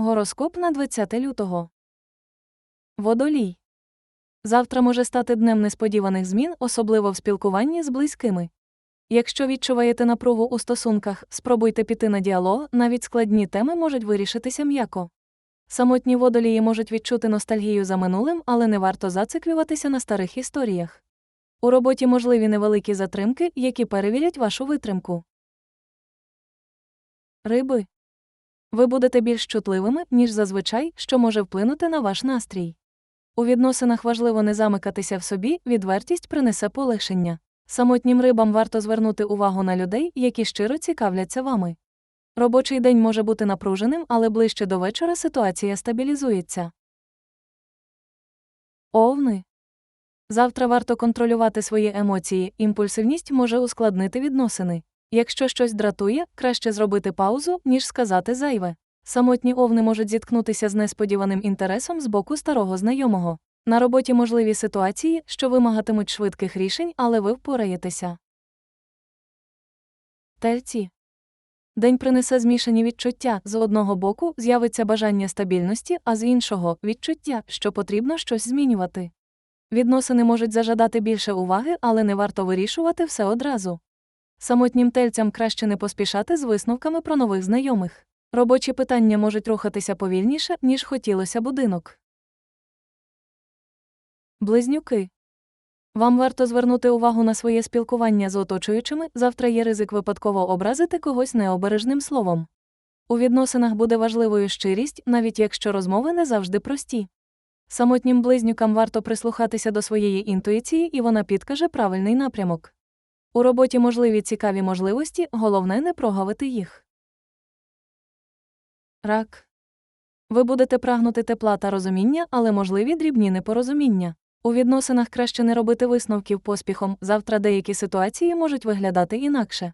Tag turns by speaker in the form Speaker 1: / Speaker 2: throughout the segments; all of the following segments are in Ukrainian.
Speaker 1: Гороскоп на 20 лютого. Водолій. Завтра може стати днем несподіваних змін, особливо в спілкуванні з близькими. Якщо відчуваєте напругу у стосунках, спробуйте піти на діалог, навіть складні теми можуть вирішитися м'яко. Самотні водолії можуть відчути ностальгію за минулим, але не варто зациклюватися на старих історіях. У роботі можливі невеликі затримки, які перевірять вашу витримку. Риби. Ви будете більш чутливими, ніж зазвичай, що може вплинути на ваш настрій. У відносинах важливо не замикатися в собі, відвертість принесе полегшення. Самотнім рибам варто звернути увагу на людей, які щиро цікавляться вами. Робочий день може бути напруженим, але ближче до вечора ситуація стабілізується. Овни. Завтра варто контролювати свої емоції, імпульсивність може ускладнити відносини. Якщо щось дратує, краще зробити паузу, ніж сказати зайве. Самотні овни можуть зіткнутися з несподіваним інтересом з боку старого знайомого. На роботі можливі ситуації, що вимагатимуть швидких рішень, але ви впораєтеся. Тельці. День принесе змішані відчуття. З одного боку з'явиться бажання стабільності, а з іншого відчуття, що потрібно щось змінювати. Відносини можуть зажадати більше уваги, але не варто вирішувати все одразу. Самотнім тельцям краще не поспішати з висновками про нових знайомих. Робочі питання можуть рухатися повільніше, ніж хотілося будинок. Близнюки. Вам варто звернути увагу на своє спілкування з оточуючими, завтра є ризик випадково образити когось необережним словом. У відносинах буде важливою щирість, навіть якщо розмови не завжди прості. Самотнім близнюкам варто прислухатися до своєї інтуїції, і вона підкаже правильний напрямок. У роботі можливі цікаві можливості, головне не прогавити їх. Рак. Ви будете прагнути тепла та розуміння, але можливі дрібні непорозуміння. У відносинах краще не робити висновків поспіхом, завтра деякі ситуації можуть виглядати інакше.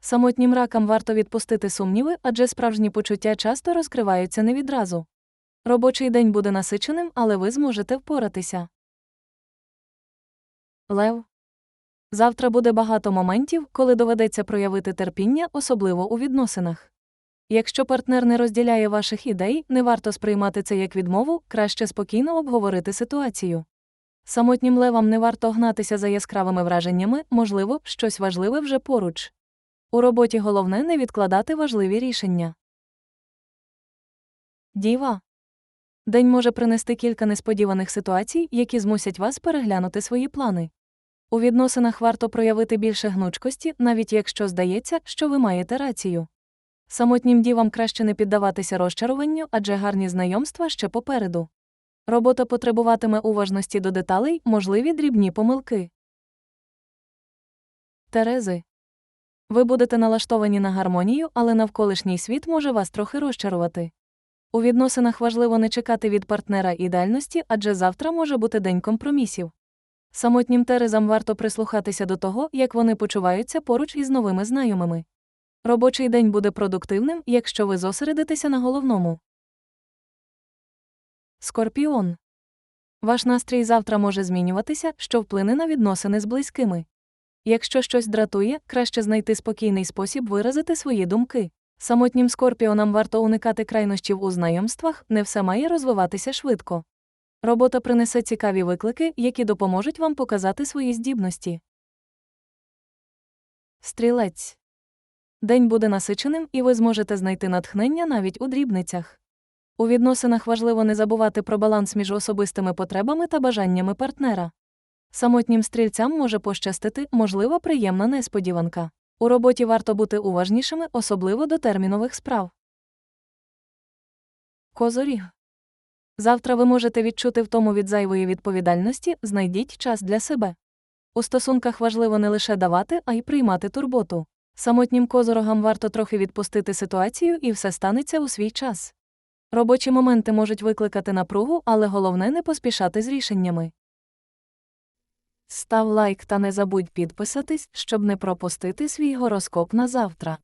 Speaker 1: Самотнім ракам варто відпустити сумніви, адже справжні почуття часто розкриваються не відразу. Робочий день буде насиченим, але ви зможете впоратися. Лев. Завтра буде багато моментів, коли доведеться проявити терпіння, особливо у відносинах. Якщо партнер не розділяє ваших ідей, не варто сприймати це як відмову, краще спокійно обговорити ситуацію. Самотнім левам не варто гнатися за яскравими враженнями, можливо, щось важливе вже поруч. У роботі головне не відкладати важливі рішення. Діва. День може принести кілька несподіваних ситуацій, які змусять вас переглянути свої плани. У відносинах варто проявити більше гнучкості, навіть якщо здається, що ви маєте рацію. Самотнім дівам краще не піддаватися розчаруванню, адже гарні знайомства ще попереду. Робота потребуватиме уважності до деталей, можливі дрібні помилки. Терези. Ви будете налаштовані на гармонію, але навколишній світ може вас трохи розчарувати. У відносинах важливо не чекати від партнера ідеальності, адже завтра може бути день компромісів. Самотнім терезам варто прислухатися до того, як вони почуваються поруч із новими знайомими. Робочий день буде продуктивним, якщо ви зосередитеся на головному. Скорпіон. Ваш настрій завтра може змінюватися, що вплине на відносини з близькими. Якщо щось дратує, краще знайти спокійний спосіб виразити свої думки. Самотнім скорпіонам варто уникати крайнощів у знайомствах, не все має розвиватися швидко. Робота принесе цікаві виклики, які допоможуть вам показати свої здібності. Стрілець. День буде насиченим, і ви зможете знайти натхнення навіть у дрібницях. У відносинах важливо не забувати про баланс між особистими потребами та бажаннями партнера. Самотнім стрільцям може пощастити, можливо, приємна несподіванка. У роботі варто бути уважнішими, особливо до термінових справ. Козоріг. Завтра ви можете відчути втому від зайвої відповідальності, знайдіть час для себе. У стосунках важливо не лише давати, а й приймати турботу. Самотнім козорогам варто трохи відпустити ситуацію, і все станеться у свій час. Робочі моменти можуть викликати напругу, але головне не поспішати з рішеннями. Став лайк та не забудь підписатись, щоб не пропустити свій гороскоп на завтра.